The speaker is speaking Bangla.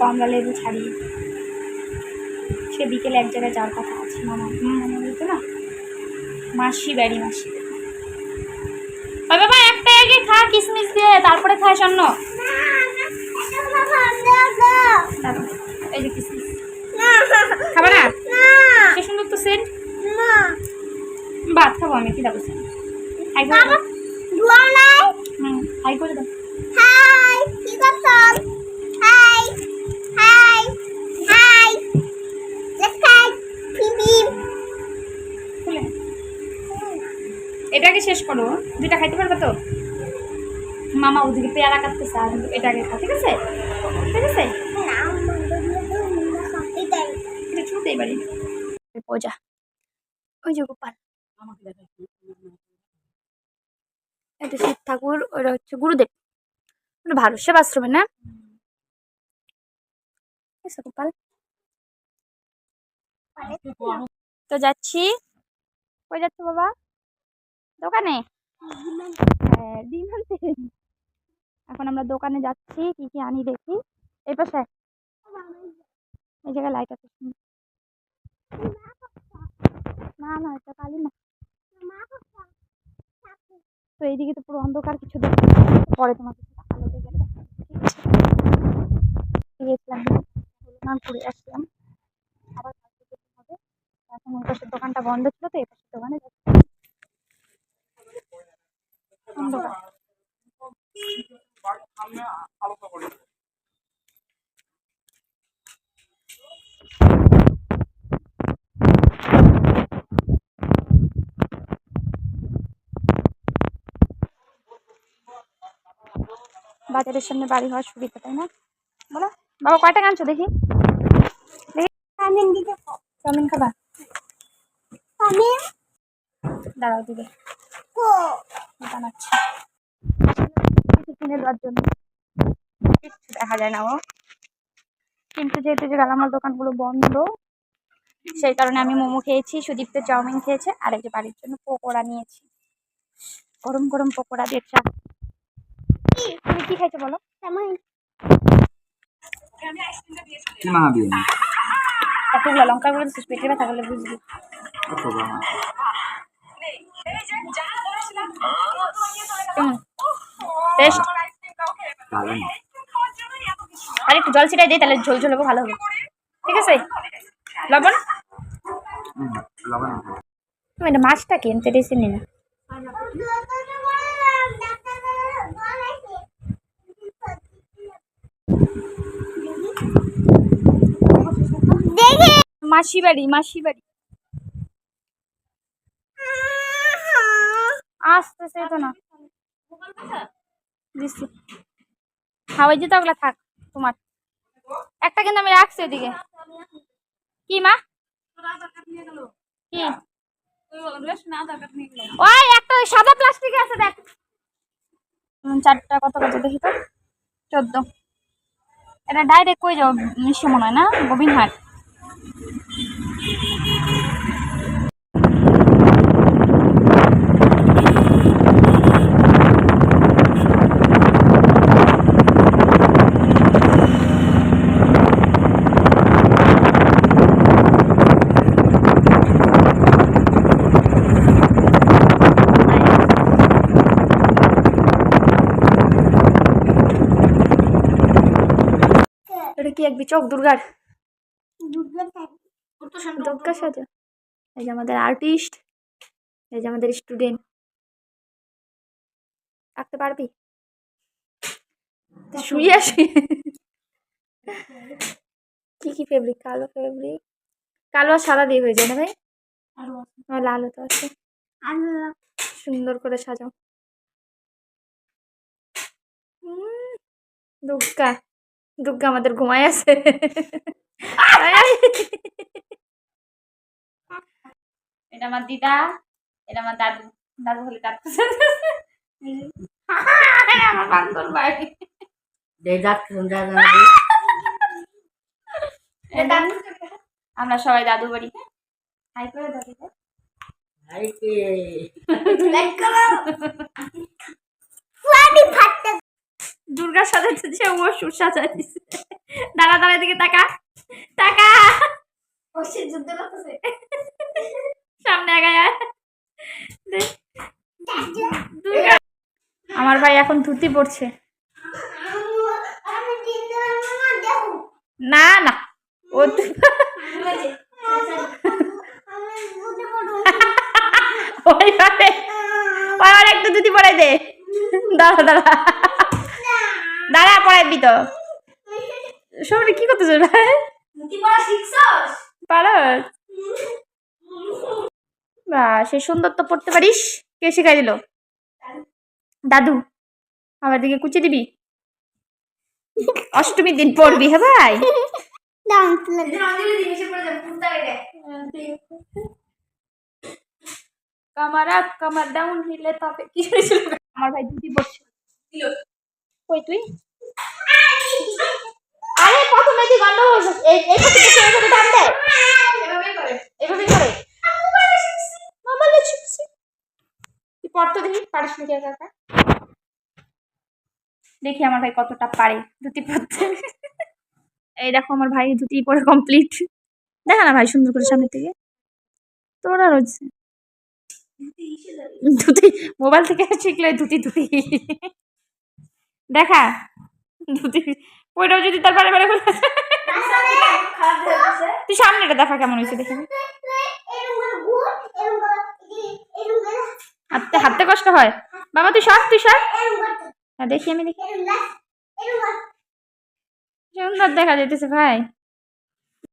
কমলা লেবু ছাড়িয়ে। সে বিকেলে এক জায়গায় যাওয়ার কথা আছে। মামা মনে বলতো না মাসি বাড়ি মাসি। বাবা একটা আগে খা কিসমিস দিয়ে তারপরে খায় স্বর্ণ। এই যে কিসমিস। খাবে না? সুন্দর তো সেন্ট ভাত খাব আমি কি সেন্ট হাই করে দাও। হাই করে দাও। খুলে এটাকে শেষ করো। দুইটা খাইতে পারবে তো? মামা ওদিকে পেয়ারা কাটতেছে আর এটাকে খা, ঠিক আছে? ঠিক আছে? পূজা ওই যে গোপাল। এটা শিব ঠাকুর ওটা হচ্ছে গুরুদেব। ওটা সেবাশ্রমে না? গোপাল। তো যাচ্ছি। কই যাচ্ছ বাবা? দোকানে? হ্যাঁ ডিম আনতে এখন আমরা দোকানে যাচ্ছি কি কি আনি দেখি। এই পাশে। এই জায়গায় লাইট আছে। না না এটা কালি না। তো এইদিকে তো পুরো অন্ধকার কিছু পরে তোমাকে আলো দেখে গিয়েছিলাম নানপুরে আসলাম। আবার কালকে যেতে হবে। এখন ওই পাশের দোকানটা বন্ধ ছিল তো এই পাশের দোকানে যাচ্ছি অন্ধকার বাজারের সামনে বাড়ি হওয়ার সুবিধা তাই না? বলো। বাবা কয়টা আনছো দেখি। দেখি। চাউমিন খাবা? দাঁড়াও দিবে বানাচ্ছি। কিনে দেওয়ার জন্য। কিচ্ছু দেখা যায় না ও। কিন্তু যেহেতু যে গালামাল দোকানগুলো বন্ধ সেই কারণে আমি মোমো খেয়েছি সুদীপ্ত চাউমিন খেয়েছে আর এই যে বাড়ির জন্য পকোড়া নিয়েছি। গরম গরম পকোড়া দিয়ে চা। তুমি কি খাইছো বলো? কি মাহাবি এতগুলো লঙ্কা করে দিচ্ছিস পেটে ব্যথা করলে বুঝবি। কেমন টেস্ট আর একটু জল ছিটাই দিই তাহলে ঝোল ঝোল হবে, ভালো হবে। ঠিক আছে? লবণ? তুমি মাছটা কিনতে দিয়েছি নি না মাসি বাড়ি মাসি বাড়ি আসতেছে তো না। দিচ্ছি হাওয়াই যেতে ওগুলা থাক, তোমার। একটা কিন্তু আমি রাখছি ওদিকে কি, মা? কি? ওই একটা ওই সাদা প্লাস্টিক আছে, দেখ। চারটা কত কত দেখি তো? চোদ্দ। এটা ডাইরেক্ট কই যাও মিশে মনে হয় না? গোবিনহাট। এটা চোখ দুর্গার। দুর্গা সাজা। এই যে আমাদের আর্টিস্ট এই যে আমাদের স্টুডেন্ট আঁকতে পারবি? শুয়ে শুয়ে। কি কি ফেব্রিক কালো ফেব্রিক কালো আর সাদা দিয়ে হয়ে যায় না ভাই? লালও তো আছে। সুন্দর করে সাজাও। উম, দুর্গা আমাদের ঘুমায় আছে। এটা আমার দিদা এটা আমার দাদু দাদু হলে আমার বান্ধর ভাই। এ দাদু আমরা সবাই দাদু বাড়ি হাই করে দাদু। লাইক করো ও সুর সাজাই দিছে দাঁড়া দাঁড়া দিকে তাকা। তাকা। ও সে যুদ্ধ করতেছে। সামনে আগায় আমার ভাই এখন ধুতি পড়ছে না না। ও ওই আর একটু ধুতি পরাই দে। দাঁড়া দাঁড়া। দাঁড়া পড়াইবি তো। সবাই কি করতেছ ভাই বা সে সুন্দর তো পড়তে পারিস। কে শিখাই দিল? দাদু আমার দিকে কুচি দিবি? অষ্টমীর দিন পড়বি হ্যাঁ ভাই? দাম তুলে দিন অঞ্জলি দিন এসে পড়ে যাবে কুত্তা রে কামার ডাউন হিলে তবে কি আমার ভাই ধুতি পড়ছে কই তুই আরে দেখে পড়তো আমার ভাই কতটা পারে ধুতি পরতে। এই দেখো আমার ভাই ধুতি পরে কমপ্লিট দেখা না ভাই সুন্দর করে সামনে থেকে তোর হচ্ছে ধুতি, মোবাইল থেকে শিখলে ধুতি ধুতি। দেখা, ধুতি। ওইটাও যদি তার বারে বারে বলে আসলে খারাপ হয়ে গেছে তুই সামনেটা দেখা কেমন হয়েছে দেখে হাতে হাঁটতে কষ্ট হয়। বাবা তুই সর তুই সর। হ্যাঁ, দেখি আমি দেখি। সুন্দর দেখা যাইতেছে ভাই।